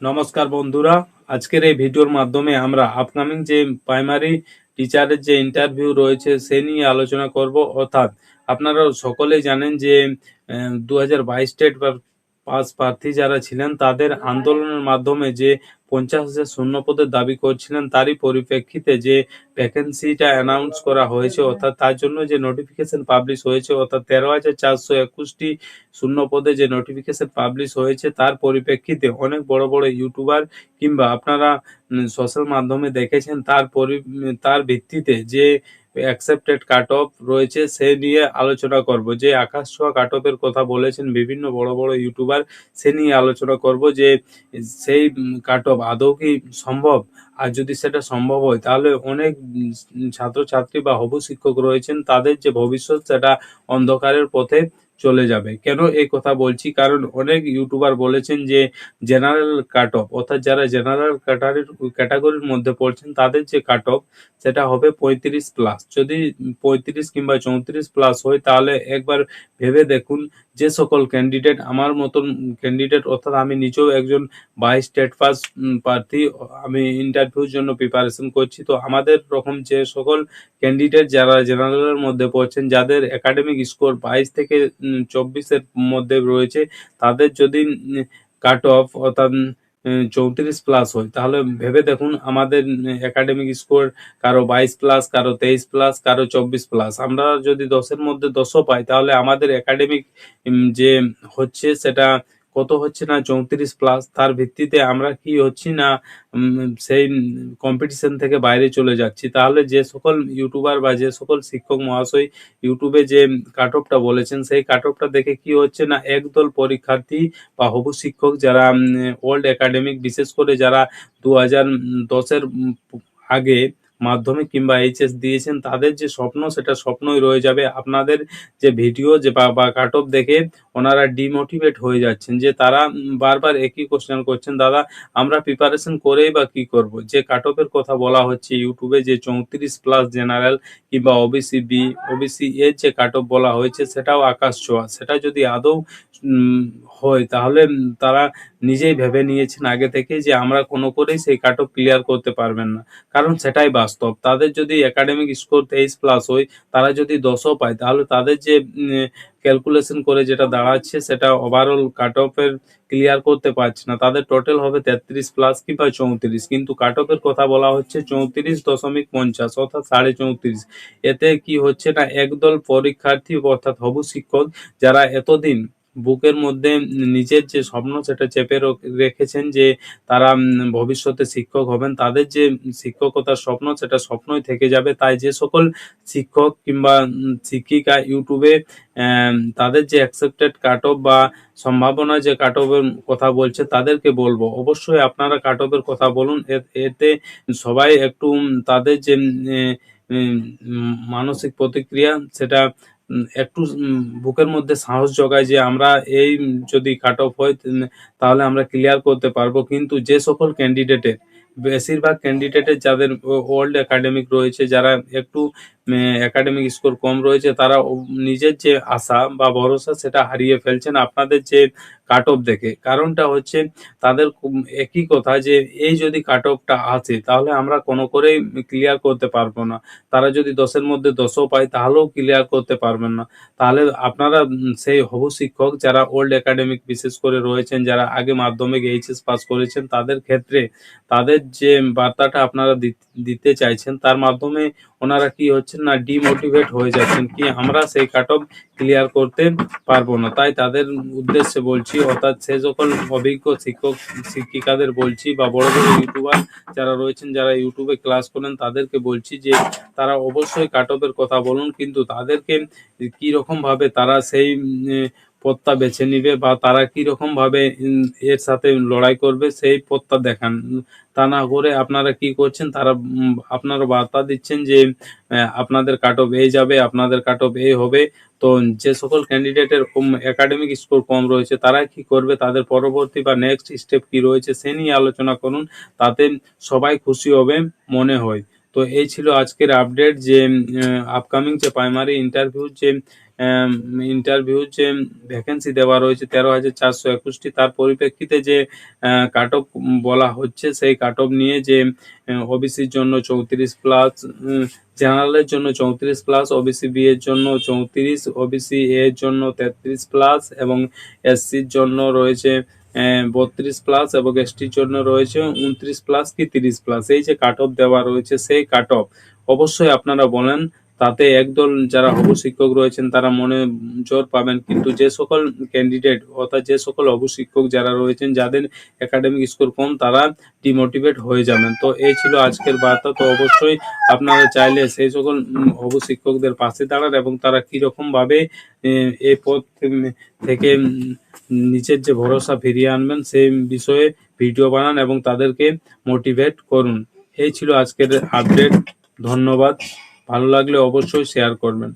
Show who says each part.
Speaker 1: নমস্কার বন্ধুরা। আজকের এই ভিডিওর মাধ্যমে আমরা আপকামিং যে প্রাইমারি টিচারের যে ইন্টারভিউ রয়েছে, সে নিয়ে আলোচনা করব। অর্থাৎ আপনারা সকলেই জানেন যে দু হাজার বাইশ স্টেট পাস প্রার্থী যারা ছিলেন, তাদের আন্দোলনের মাধ্যমে যে পঞ্চাশ হাজার শূন্য পদের দাবি করছিলেন। তারই পরিপ্রেক্ষিতে যে ভ্যাকেন্সিটা অ্যানাউন্স করা হয়েছে অর্থাৎ তার জন্য যে নোটিফিকেশন পাবলিশ হয়েছে অর্থাৎ তেরো হাজার চারশো একুশটি শূন্য পদে যে নোটিফিকেশন পাবলিশ হয়েছে তার পরিপ্রেক্ষিতে অনেক বড় বড় ইউটিউবার কিংবা আপনারা সোশ্যাল মাধ্যমে দেখেছেন তার পরি তার ভিত্তিতে যে অ্যাকসেপ্টেড কাট অফ রয়েছে, সে নিয়ে আলোচনা করব। যে আকাশ ছোঁয়া কাট অফের কথা বলেছেন বিভিন্ন বড় বড় ইউটিউবার সে নিয়ে আলোচনা করব যে সেই কাট অফ আদৌ কি সম্ভব? আর যদি সেটা সম্ভব হয়, তাহলে অনেক ছাত্রছাত্রী বা হবু শিক্ষক রয়েছেন, তাদের যে ভবিষ্যৎ সেটা অন্ধকারের পথে চলে যাবে। কেন এই কথা বলছি? কারণ অনেক ইউটিউবার বলেছেন যে জেনারেল কাট অফ অর্থাৎ যারা জেনারেল ক্যাটাগরির মধ্যে পড়ছেন, তাদের যে কাট অফ সেটা হবে পঁয়ত্রিশ প্লাস যদি পঁয়ত্রিশ কিংবা চৌত্রিশ প্লাস হয়, তাহলে একবার ভেবে দেখুন, যে সকল ক্যান্ডিডেট আমার মতন ক্যান্ডিডেট অর্থাৎ আমি নিজেও একজন বাইশ স্টেট পাস প্রার্থী, আমি ইন্টারভিউর জন্য প্রিপারেশন করছি। তো আমাদের রকম যে সকল ক্যান্ডিডেট যারা জেনারেলের মধ্যে পড়ছেন, যাদের একাডেমিক স্কোর বাইশ থেকে চব্বিশের মধ্যে রয়েছে। তাদের যদি কাট অফ অর্থাৎ চৌত্রিশ প্লাস হয়, তাহলে ভেবে দেখুন আমাদের একাডেমিক স্কোর কারও বাইশ প্লাস কারও তেইশ প্লাস কারও চব্বিশ প্লাস আমরা যদি দশের মধ্যে দশও পাই, তাহলে আমাদের একাডেমিক যে হচ্ছে সেটা কত হচ্ছে না চৌত্রিশ প্লাস তার ভিত্তিতে আমরা কি হচ্ছি না সেই কম্পিটিশন থেকে বাইরে চলে যাচ্ছি। তাহলে যে সকল ইউটিউবার বা যে সকল শিক্ষক মহাশয় ইউটিউবে যে কাট অফটা বলেছেন, সেই কাট অফটা দেখে কি হচ্ছে না, একদল পরীক্ষার্থী বা হবু শিক্ষক যারা ওল্ড একাডেমিক বিশেষ করে যারা দু হাজার দশের আগে মাধ্যমিক কিংবা এইচএস দিয়েছেন, তাদের যে স্বপ্ন সেটা স্বপ্নই রয়ে যাবে। আপনাদের যে ভিডিও, যে বা কাট অফ দেখে ওনারা ডিমোটিভেট হয়ে যাচ্ছেন যে তারা বারবার একই কোশ্চেন করছেন, দাদা, আমরা প্রিপারেশন করেই বা কি করব? যে কাট অফের কথা বলা হচ্ছে ইউটিউবে যে চৌত্রিশ প্লাস জেনারেল কিংবা ওবিসি বি ওবিসি এর যে কাট অফ বলা হয়েছে, সেটাও আকাশ ছোঁয়া। সেটা যদি আদৌ হয়, তাহলে তারা নিজেই ভেবে নিয়েছেন আগে থেকে যে আমরা কোনো করেই সেই কাট অফ ক্লিয়ার করতে পারবেন না। কারণ সেটাই বাস্তব। তাদের যদি একাডেমিক স্কোর তেইশ প্লাস হয়, তারা যদি দশও পায়, তাহলে তাদের যে ক্যালকুলেশন করে যেটা দাঁড়াচ্ছে, সেটা ওভারঅল কাট অফের ক্লিয়ার করতে পারছে না। তাদের টোটাল হবে তেত্রিশ প্লাস কিংবা চৌত্রিশ। কিন্তু কাট অফের কথা বলা হচ্ছে চৌত্রিশ দশমিক পঞ্চাশ, অর্থাৎ সাড়ে চৌত্রিশ। এতে কি হচ্ছে না, একদল পরীক্ষার্থী, অর্থাৎ হবু শিক্ষক, যারা এতদিন বুকের মধ্যে নিজের যে স্বপ্ন সেটা চেপে রেখেছেন যে তারা ভবিষ্যতে শিক্ষক হবেন। তাদের যে শিক্ষকতার স্বপ্ন সেটা স্বপ্নই থেকে যাবে। তাই যে সকল শিক্ষক কিংবা শিক্ষিকা ইউটিউবে তাদের যে অ্যাকসেপ্টেড কাট অফ বা সম্ভাবনা যে কাট অফের কথা বলছে, তাদেরকে বলব। অবশ্যই আপনারা কাট অফের কথা বলুন। এতে সবাই একটু তাদের যে মানসিক প্রতিক্রিয়া সেটা একটু বুকের মধ্যে সাহস জোগায় যে আমরা এই যদি কাট অফ হয় তাহলে আমরা ক্লিয়ার করতে পারব। কিন্তু যে সকল ক্যান্ডিডেটের বেশিরভাগ ক্যান্ডিডেটের যাদের ওল্ড একাডেমিক রয়েছে, যারা একটু একাডেমিক স্কোর কম রয়েছে, তারা নিজের যে আশা বা ভরসা, সেটা হারিয়ে ফেলছেন। আপনাদের যে কাট অফ দেখে। কারণটা হচ্ছে তাদের একই কথা যে, এই যদি কাট অফটা আছে, তাহলে আমরা কোনো করেই ক্লিয়ার করতে পারব না। তারা যদি দশের মধ্যে দশও পায়, তাহলেও ক্লিয়ার করতে পারবেন না। তাহলে আপনারা সেই হবু শিক্ষক যারা ওল্ড একাডেমিক বিশেষ করে রয়েছেন, যারা আগে মাধ্যমিক এইচএস পাস করেছেন, তাদের ক্ষেত্রে তাদের যে বার্তাটা আপনারা দিতে চাইছেন, তার মাধ্যমে ওনারা কি হচ্ছেন না ডিমোটিভেট হয়ে যাচ্ছেন, কি আমরা সেই কাট অফ ক্লিয়ার করতে পারব না। তাই তাদের উদ্দেশ্যে বলছি অর্থাৎ সে যখন অভিজ্ঞ শিক্ষক, শিক্ষিকাদের বলছি বা বড় বড় ইউটিউবার যারা রয়েছেন, যারা ইউটিউবে ক্লাস করেন, তাদেরকে বলছি যে তারা অবশ্যই কাট কথা বলুন, কিন্তু তাদেরকে কী রকমভাবে তারা সেই পথটা বেছে নিবে বা তারা রকম ভাবে এর সাথে লড়াই করবে সেই পথটা দেখান। তা না করে আপনারা কি করছেন? তারা আপনারা বার্তা দিচ্ছেন যে আপনাদের কাট অফ এ যাবে, আপনাদের কাট অফ এ হবে। তো যে সকল ক্যান্ডিডেটের একাডেমিক স্কোর কম রয়েছে, তারা কি করবে? তাদের পরবর্তী বা নেক্সট স্টেপ কি রয়েছে সে নিয়ে আলোচনা করুন। তাতে সবাই খুশি হবে মনে হয়। তো এই ছিল আজকের আপডেট যে আপকামিং যে প্রাইমারি ইন্টারভিউ যে ইন্টারভিউ যে ভ্যাকেন্সি দেওয়া রয়েছে তেরো হাজার চারশো একুশটি, তার পরিপ্রেক্ষিতে যে কাট অফ বলা হচ্ছে, সেই কাট অফ নিয়ে যে ওবিসির জন্য চৌত্রিশ প্লাস জেনারেলের জন্য চৌত্রিশ প্লাস ওবিসি বি এর জন্য চৌত্রিশ ওবিসি এর জন্য তেত্রিশ প্লাস এবং এসসির জন্য রয়েছে বত্রিশ প্লাস এবং এসটির জন্য রয়েছে উনত্রিশ প্লাস কি তিরিশ প্লাস এই যে কাট অফ দেওয়া রয়েছে, সেই কাট অফ অবশ্যই আপনারা বলেন তাতে একদল যারা হবু শিক্ষক রয়েছেন তারা মনে জোর পাবেন। কিন্তু যে সকল ক্যান্ডিডেট অর্থাৎ যে সকল হবু শিক্ষক যারা রয়েছেন যাদের একাডেমিক স্কোর কম তারা ডিমোটিভেট হয়ে যাবেন। তো এই ছিল আজকের বার্তা। তো অবশ্যই আপনারা চাইলে সেই সকল হবু শিক্ষকদের পাশে দাঁড়ান এবং তারা কীরকম ভাবে আহ, এই পদ থেকে- থেকে নিজের যে ভরসা ফিরিয়ে আনবেন সেই বিষয়ে ভিডিও বানান এবং তাদেরকে মোটিভেট করুন। এই ছিল আজকের আপডেট ধন্যবাদ। ভালো লাগলে অবশ্যই শেয়ার করবেন।